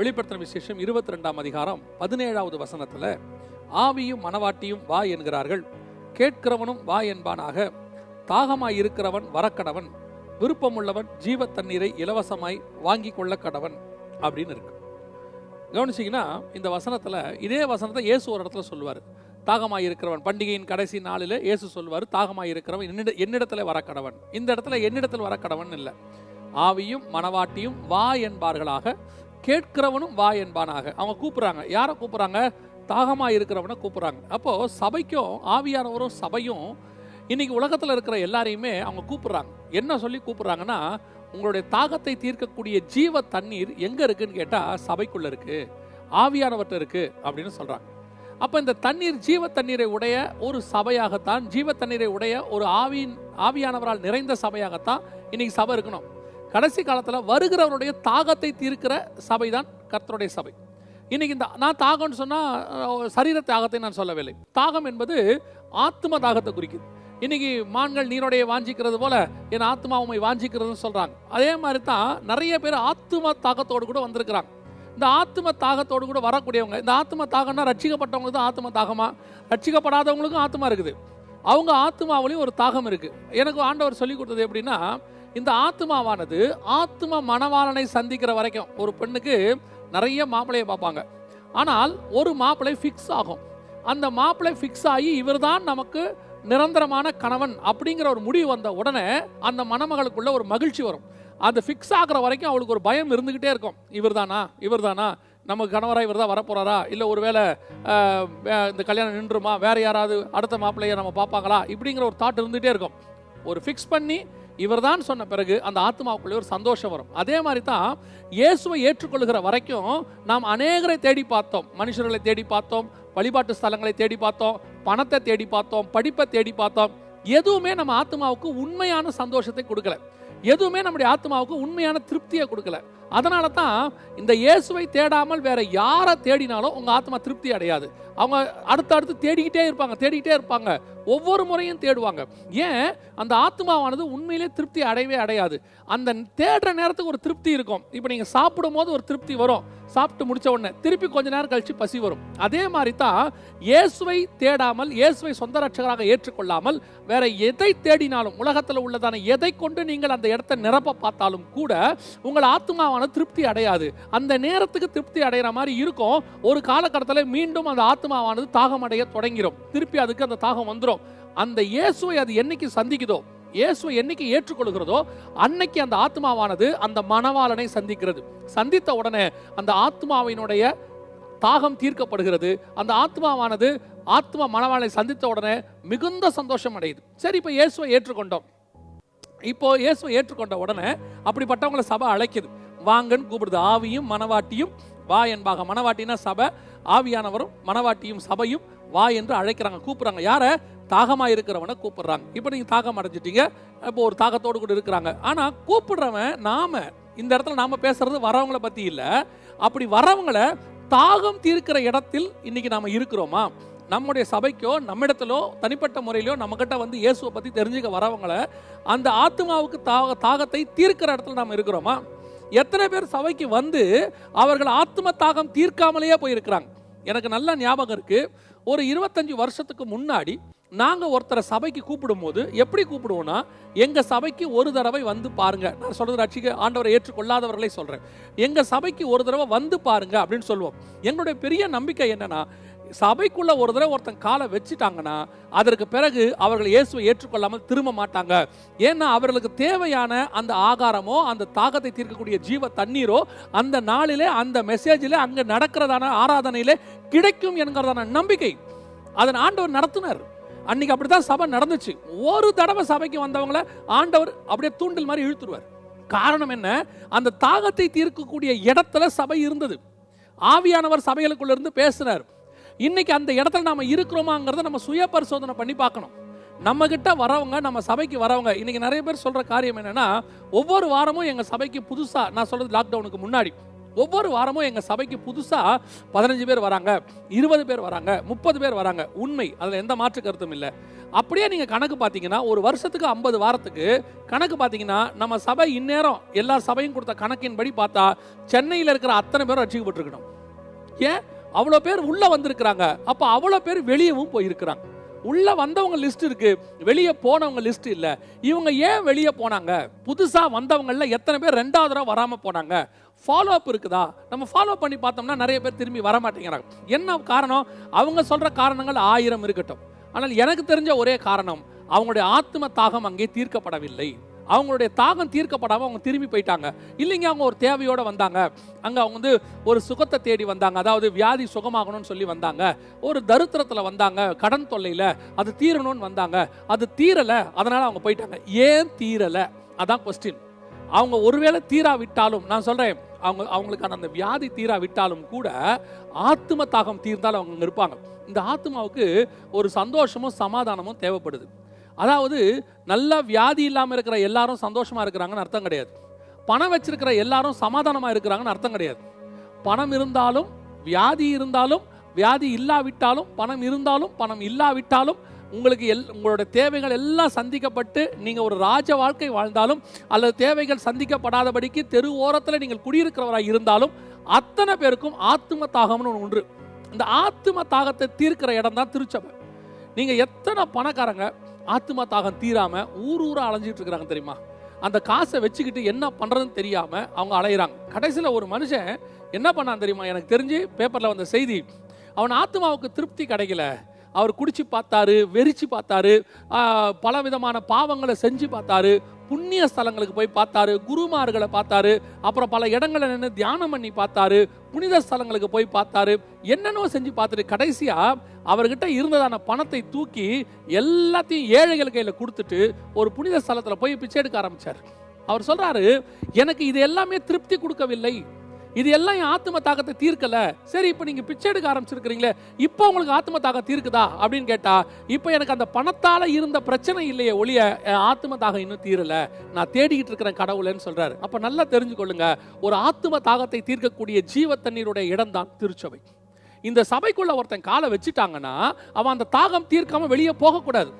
வெளிப்படுத்தின விசேஷம் இருபத்தி ரெண்டாம் அதிகாரம் பதினேழாவது வசனத்துல ஆவியும் மனவாட்டியும் வா என்கிறார்கள். கேட்கிறவனும் வா என்பானாக. தாகமாய் இருக்கிறவன் வரக்கடவன். விருப்பமுள்ளவன் ஜீவ தண்ணீரை இலவசமாய் வாங்கி கொள்ள கடவன் அப்படின்னு இருக்கு. கவனிச்சிங்கன்னா இந்த வசனத்துல இதே வசனத்தை இயேசு ஒரு இடத்துல சொல்லுவார். தாகமாய் இருக்கிறவன் பண்டிகையின் கடைசி நாளில் இயேசு சொல்வார் தாகமாய் இருக்கிறவன் என்னிட என்னிடத்துல வரக்கடவன். இந்த இடத்துல என்னிடத்தில் வரக்கடவன் இல்லை. ஆவியும் மனவாட்டியும் வா என்பார்களாக. கேட்கிறவனும் வா என்பானாக. அவங்க கூப்பிட்றாங்க. யாரை கூப்பிட்றாங்க? தாகமாக இருக்கிறவனை கூப்பிட்றாங்க. அப்போது சபைக்கும் ஆவியானவரும் சபையும் இன்னைக்கு உலகத்தில் இருக்கிற எல்லாரையுமே அவங்க கூப்பிட்றாங்க. என்ன சொல்லி கூப்பிட்றாங்கன்னா உங்களுடைய தாகத்தை தீர்க்கக்கூடிய ஜீவ தண்ணீர் எங்கே இருக்குன்னு கேட்டால் சபைக்குள்ளே இருக்குது ஆவியானவர்கிட்ட இருக்கு. அப்படின்னு சொல்கிறாங்க அப்போ இந்த தண்ணீர் ஜீவ தண்ணீரை உடைய ஒரு சபையாகத்தான் ஜீவ தண்ணீரை உடைய ஒரு ஆவியின் ஆவியானவரால் நிறைந்த சபையாகத்தான் இன்னைக்கு சபை இருக்கணும். கடைசி காலத்தில் வருகிறவருடைய தாகத்தை தீர்க்கிற சபை தான் கர்த்தருடைய சபை. இன்னைக்கு இந்த நான் தாகம்னு சொன்னால் சரீர தாகத்தை நான் சொல்லவில்லை. தாகம் என்பது ஆத்ம தாகத்தை குறிக்குது. இன்னைக்கு மான்கள் நீரோடைய வாஞ்சிக்கிறது போல என் ஆத்மா உண்மை வாஞ்சிக்கிறதுன்னு சொல்கிறாங்க அதே மாதிரி தான் நிறைய பேர் ஆத்ம தாகத்தோடு கூட வந்திருக்கிறாங்க. இந்த ஆத்ம தாகத்தோடு கூட வரக்கூடியவங்க இந்த ஆத்ம தாகம்னா ரட்சிக்கப்பட்டவங்களுக்கு தான் ஆத்ம தாகமா? ரட்சிக்கப்படாதவங்களுக்கும் ஆத்மா இருக்குது. அவங்க ஆத்மாவிலையும் ஒரு தாகம் இருக்குது எனக்கு ஆண்டவர் சொல்லி கொடுத்தது எப்படின்னா இந்த ஆத்மாவானது ஆத்ம மணவாளனை சந்திக்கிற வரைக்கும் ஒரு பெண்ணுக்கு நிறைய மாப்பிள்ளையை பார்ப்பாங்க. ஆனால் ஒரு மாப்பிள்ளை ஃபிக்ஸ் ஆகும். அந்த மாப்பிள்ளை ஃபிக்ஸ் ஆகி இவர் தான் நமக்கு நிரந்தரமான கணவன் அப்படிங்கிற ஒரு முடிவு வந்த உடனே அந்த மணமகளுக்குள்ள ஒரு மகிழ்ச்சி வரும். அந்த ஃபிக்ஸ் ஆகிற வரைக்கும் அவளுக்கு ஒரு பயம் இருந்துக்கிட்டே இருக்கும். இவர்தானா? இவர்தானா? நமக்கு கணவராக இவர் தான் வரப்போகிறாரா இல்லை ஒருவேளை இந்த கல்யாணம் நின்றுமா? வேறு யாராவது அடுத்த மாப்பிள்ளையை நம்ம பார்ப்பாங்களா? இப்படிங்கிற ஒரு தாட் இருந்துகிட்டே இருக்கும். ஒரு ஃபிக்ஸ் பண்ணி இவர்தான் சொன்ன பிறகு அந்த ஆத்மாவுக்குள்ளே ஒரு சந்தோஷம் வரும். அதே மாதிரி தான் இயேசுவை ஏற்றுக்கொள்கிற வரைக்கும் நாம் அநேகரை தேடி பார்த்தோம். மனுஷர்களை தேடி பார்த்தோம் வழிபாட்டு ஸ்தலங்களை தேடி பார்த்தோம் பணத்தை தேடி பார்த்தோம் படிப்பை தேடி பார்த்தோம். எதுவுமே நம்ம ஆத்மாவுக்கு உண்மையான சந்தோஷத்தை கொடுக்கல. எதுவுமே நம்முடைய ஆத்மாவுக்கு உண்மையான திருப்தியை கொடுக்கல. அதனால தான் இந்த இயேசுவை தேடாமல் வேற யாரை தேடினாலும் உங்கள் ஆத்மா திருப்தி அடையாது. அவங்க அடுத்து அடுத்து தேடிக்கிட்டே இருப்பாங்க தேடிக்கிட்டே இருப்பாங்க. ஒவ்வொரு முறையும் தேடுவாங்க. ஏன்? அந்த ஆத்மாவானது உண்மையிலே திருப்தி அடையவே அடையாது. அந்த தேடுற நேரத்துக்கு ஒரு திருப்தி இருக்கும். இப்போ நீங்கள் சாப்பிடும் போது ஒரு திருப்தி வரும். சாப்பிட்டு முடிச்ச உடனே திருப்பி கொஞ்ச நேரம் கழித்து பசி வரும். அதே மாதிரி தான் இயேசுவை தேடாமல் இயேசுவை சொந்த ரட்சகராக ஏற்றுக்கொள்ளாமல் வேற எதை தேடினாலும் உலகத்தில் உள்ளதான எதை கொண்டு நீங்கள் அந்த இடத்தை நிரப்ப பார்த்தாலும் கூட உங்கள் ஆத்மாவான திருப்தி அடையாது. அந்த நேரத்துக்கு திருப்தி அடைகிற மாதிரி இருக்கும். ஒரு காலகட்டத்தில் மீண்டும் அந்த ஆத்மாவானது தாகம் அடைய தொடங்கிடும் திருப்பி அதுக்கு அந்த தாகம் வந்துடும் அந்த இயேசுவை அது என்னைக்கு சந்திக்குதோ இயேசுவை என்னைக்கு ஏற்றுக்கொள்கிறதோ அன்னைக்கு அந்த ஆத்மாவானது அந்த மணவாளனை சந்திக்கிறது. சந்தித்த உடனே அந்த ஆத்மாவினுடைய தாகம் தீர்க்கப்படுகிறது. அந்த ஆத்மாவானது ஆத்மா மணவாளனை சந்தித்த உடனே மிகுந்த சந்தோஷம் அடையுது. சரி இப்போ இயேசுவை ஏற்றுக்கொண்டோம். இப்போ இயேசுவை ஏற்றுக்கொண்ட உடனே அப்படிப்பட்டவங்களை சபை அழைக்குது. வாங்கன்னு கூப்பிடுது. ஆவியும் மனவாட்டியும் வா என்பாக. மனவாட்டினா சபை ஆவியானவரும் மனவாட்டியும் சபையும் வா என்று அழைக்கிறாங்க. கூப்பிடுறாங்க. யாரை? தாகமாக இருக்கிறவனை கூப்பிடுறாங்க. இப்போ நீங்கள் தாகம் அடைஞ்சிட்டீங்க. இப்போ ஒரு தாகத்தோடு கூட இருக்கிறாங்க. ஆனால் கூப்பிடுறவன் நாம் இந்த இடத்துல நாம் பேசுறது வரவங்களை பற்றி இல்லை. அப்படி வரவங்களை தாகம் தீர்க்கிற இடத்தில் இன்னைக்கு நாம் இருக்கிறோமா? நம்முடைய சபைக்கோ நம்மிடத்திலோ தனிப்பட்ட முறையிலோ நம்மக்கிட்ட வந்து இயேசுவை பற்றி தெரிஞ்சுக்க வரவங்களை அந்த ஆத்மாவுக்கு தாக தாகத்தை தீர்க்கிற இடத்துல நாம் இருக்கிறோமா? எத்தனை பேர் சபைக்கு வந்து அவர்கள் ஆத்ம தாகம் தீர்க்காமலேயே போயிருக்கிறாங்க. எனக்கு நல்ல ஞாபகம் இருக்குது ஒரு இருபத்தஞ்சி வருஷத்துக்கு முன்னாடி நாங்கள் ஒருத்தரை சபைக்கு கூப்பிடும்போது எப்படி கூப்பிடுவோம்னா எங்கள் சபைக்கு ஒரு தடவை வந்து பாருங்க. நான் சொல்கிறது ரட்சிக்க ஆண்டவரை ஏற்றுக்கொள்ளாதவர்களே சொல்கிறேன் எங்கள் சபைக்கு ஒரு தடவை வந்து பாருங்க அப்படின்னு சொல்லுவோம். எங்களுடைய பெரிய நம்பிக்கை என்னன்னா சபைக்குள்ள ஒரு தடவை ஒருத்தன் காலை வச்சுட்டாங்கன்னா அதற்கு பிறகு அவர்கள் இயேசுவை ஏற்றுக்கொள்ளாமல் திரும்ப மாட்டாங்க. ஏன்னா அவர்களுக்கு தேவையான அந்த ஆகாரமோ அந்த தாகத்தை தீர்க்கக்கூடிய ஜீவ தண்ணீரோ அந்த நாளிலே அந்த மெசேஜிலே அங்கே நடக்கிறதான ஆராதனையிலே கிடைக்கும் என்கிறதான நம்பிக்கை அதன் ஆண்டவர் நடத்தினார். அன்னைக்கு அப்படித்தான் சபை நடந்துச்சு. ஒரு தடவை சபைக்கு வந்தவங்கள ஆண்டவர் அப்படியே தூண்டில் மாதிரி இழுத்துருவார். காரணம் என்ன? அந்த தாகத்தை தீர்க்கக்கூடிய இடத்துல சபை இருந்தது. ஆவியானவர் சபைகளுக்குள்ள இருந்து பேசுறார் இன்னைக்கு அந்த இடத்துல நம்ம இருக்கிறோமாங்கிறத நம்ம சுய பரிசோதனை பண்ணி பார்க்கணும். நம்ம கிட்ட வரவங்க நம்ம சபைக்கு வரவங்க இன்னைக்கு நிறைய பேர் சொல்ற காரியம் என்னன்னா ஒவ்வொரு வாரமும் எங்க சபைக்கு புதுசா நான் சொல்றது லாக்டவுனுக்கு முன்னாடி ஒவ்வொரு வாரமும் எங்க சபைக்கு புதுசா பதினஞ்சு பேர் வராங்க இருபது பேர் வராங்க முப்பது பேர் வராங்க. உண்மை. அதுல எந்த மாற்று கருத்தும் இல்லை. அப்படியே நீங்க கணக்கு பார்த்தீங்கன்னா ஒரு வருஷத்துக்கு ஐம்பது வாரத்துக்கு கணக்கு பார்த்தீங்கன்னா நம்ம சபை இந்நேரம் எல்லா சபையும் கொடுத்த கணக்கின்படி பார்த்தா சென்னையில் இருக்கிற அத்தனை பேரும் ரசிக்கப்பட்டிருக்கணும். ஏன்? அவ்வளோ பேர் உள்ள வந்திருக்கிறாங்க. அப்போ அவ்வளோ பேர் வெளியவும் போயிருக்கிறாங்க. உள்ள வந்தவங்க லிஸ்ட் இருக்கு வெளியே போனவங்க லிஸ்ட் இல்ல. இவங்க ஏன் வெளியே போனாங்க? புதுசா வந்தவங்கல எத்தனை பேர் ரெண்டாவது தடவை வராம போனாங்க? ஃபாலோ அப் இருக்குதா? நம்ம ஃபாலோ பண்ணி பார்த்தோம்னா நிறைய பேர் திரும்பி வர மாட்டேங்கிறாங்க. என்ன காரணம்? அவங்க சொல்ற காரணங்கள் ஆயிரம் இருக்கட்டும். ஆனால் எனக்கு தெரிஞ்ச ஒரே காரணம் அவங்களுடைய ஆத்ம தாகம் அங்கே தீர்க்கப்படவில்லை. அவங்களுடைய தாகம் தீர்க்கப்படாம அவங்க திரும்பி போயிட்டாங்க. இல்லைங்க அவங்க ஒரு தேவையோட வந்தாங்க. அங்க அவங்க வந்து ஒரு சுகத்தை தேடி வந்தாங்க. அதாவது வியாதி சுகமாகணும்னு சொல்லி வந்தாங்க. ஒரு தரித்திரத்துல வந்தாங்க. கடன் தொல்லையில் அது தீரணும்னு வந்தாங்க. அது தீரலை அதனால அவங்க போயிட்டாங்க. ஏன் தீரலை? அதான் கொஸ்டின் அவங்க ஒருவேளை தீரா விட்டாலும் நான் சொல்றேன் அவங்க அவங்களுக்கான அந்த வியாதி தீரா விட்டாலும் கூட ஆத்ம தாகம் தீர்ந்தால் அவங்க அங்க இருப்பாங்க. இந்த ஆத்மாவுக்கு ஒரு சந்தோஷமும் சமாதானமும் தேவைப்படுது. அதாவது நல்லா வியாதி இல்லாமல் இருக்கிற எல்லாரும் சந்தோஷமாக இருக்கிறாங்கன்னு அர்த்தம் கிடையாது. பணம் வச்சிருக்கிற எல்லாரும் சமாதானமாக இருக்கிறாங்கன்னு அர்த்தம் கிடையாது. பணம் இருந்தாலும் வியாதி இருந்தாலும் வியாதி இல்லாவிட்டாலும் பணம் இருந்தாலும் பணம் இல்லாவிட்டாலும் உங்களுக்கு எல் உங்களோட தேவைகள் எல்லாம் சந்திக்கப்பட்டு நீங்கள் ஒரு ராஜ வாழ்க்கை வாழ்ந்தாலும் அல்லது தேவைகள் சந்திக்கப்படாதபடிக்கு தெரு ஓரத்தில் நீங்கள் குடியிருக்கிறவராக இருந்தாலும் அத்தனை பேருக்கும் ஆத்ம தாகம்னு ஒன்று உண்டு. இந்த ஆத்ம தாகத்தை தீர்க்கிற இடம் தான் திருச்சபை. நீங்கள் எத்தனை பணக்காரங்க ஆத்மா தாகம் தீராம ஊர் ஊரா அலைஞ்சிட்டு இருக்கிறாங்க தெரியுமா? அந்த காசை வச்சுக்கிட்டு என்ன பண்றதுன்னு தெரியாம அவங்க அலையிறாங்க. கடைசியில் ஒரு மனுஷன் என்ன பண்ணான் தெரியுமா? எனக்கு தெரிஞ்சு பேப்பர்ல வந்த செய்தி அவன் ஆத்மாவுக்கு திருப்தி கிடைக்கல. அவர் குடிச்சு பார்த்தாரு வெறிச்சு பார்த்தாரு பல விதமான பாவங்களை செஞ்சு பார்த்தாரு புண்ணிய ஸ்தலங்களுக்கு போய் பார்த்தாரு குருமார்களை பார்த்தாரு அப்புறம் பல இடங்களை நின்று தியானம் பண்ணி பார்த்தாரு புனித ஸ்தலங்களுக்கு போய் பார்த்தாரு என்னென்னோ செஞ்சு பார்த்துட்டு கடைசியா அவர்கிட்ட இருந்ததான பணத்தை தூக்கி எல்லாத்தையும் ஏழைகள் கையில் கொடுத்துட்டு ஒரு புனித ஸ்தலத்தில் போய் பிச்சை எடுக்க ஆரம்பிச்சார். அவர் சொல்றாரு எனக்கு இது எல்லாமே திருப்தி கொடுக்கவில்லை. இது எல்லாம் என் ஆத்ம தாகத்தை தீர்க்கல. சரி இப்போ நீங்க பிச்சை எடுக்க ஆரம்பிச்சிருக்கிறீங்களே இப்போ உங்களுக்கு ஆத்ம தாகம் தீர்க்குதா? அப்படின்னு கேட்டா இப்போ எனக்கு அந்த பணத்தால இருந்த பிரச்சனை இல்லையே ஒழிய ஆத்ம தாகம் இன்னும் தீரல. நான் தேடிக்கிட்டு இருக்கிறேன் கடவுளேன்னு சொல்றாரு. அப்ப நல்லா தெரிஞ்சுக்கொள்ளுங்க ஒரு ஆத்ம தாகத்தை தீர்க்கக்கூடிய ஜீவ தண்ணீருடைய இடம் தான் திருச்சபை. இந்த சபைக்குள்ள ஒருத்தன் காலை வச்சுட்டாங்கன்னா அவன் அந்த தாகம் தீர்க்காம வெளியே போகக்கூடாது.